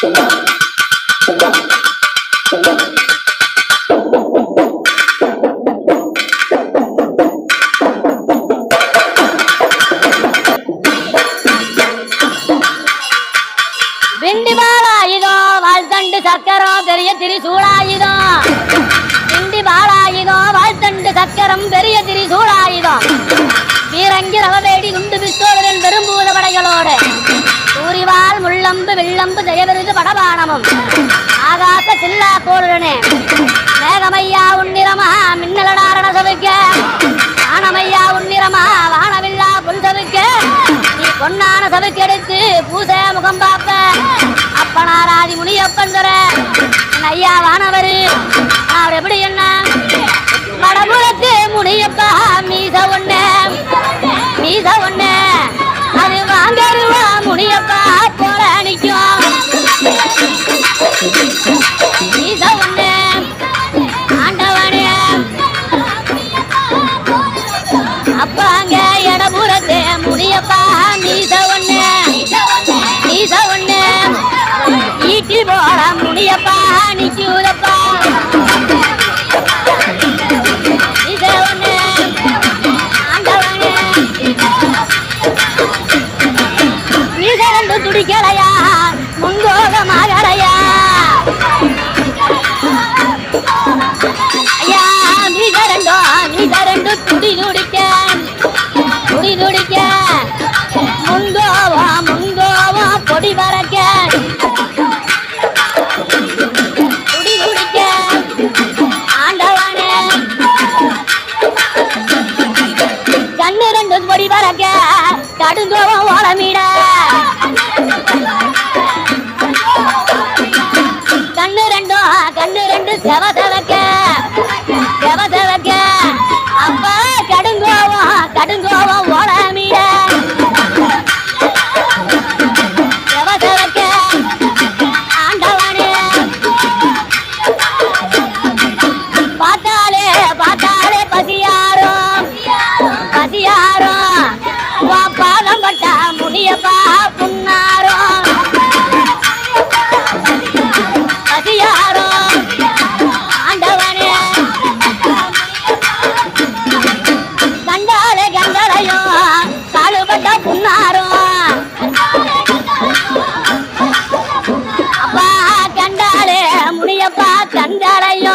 பிண்டி வாழ்த்தண்டு சக்கரம் பெரிய திரிசூலாயுதம். சூரிவால் முள்ளம்பு வில்லம்பு ஜெயவிருது படபானமும் ஆகாச சில்லா கோளுடனே. மேகமையா உன்னிரமா மின்னலடாரண சதுக்க வானமையா உன்னிரமா வானவில்லா புல் சதுக்க நீ பொன்னான சதுக்கெடுத்து பூச முகம் பார்ப்ப. அப்பனாராதி முனியப்பன் துற ஐயா வானவரு அவர் எப்படி என்ன? வடபுறத்து முனியப்பா மீச ஒண்ணு. முனியப்பா ஒண்ணு மீச ஒண்ணு ஈட்டி போட முனியப்பா நிக்கூதப்பா. துடிக்கலையா? ஓடி பறக்க கடுங்கோவம் ஓலமிட கண்ணு ரெண்டும் கண்ணு ரெண்டு செவ செவக்க செவ செவக்க. அப்பா கடுங்கோவம் கடுங்கோவம் ఉన్నారు అబ్బా కండాలే మునియప్ప కండాలయ్య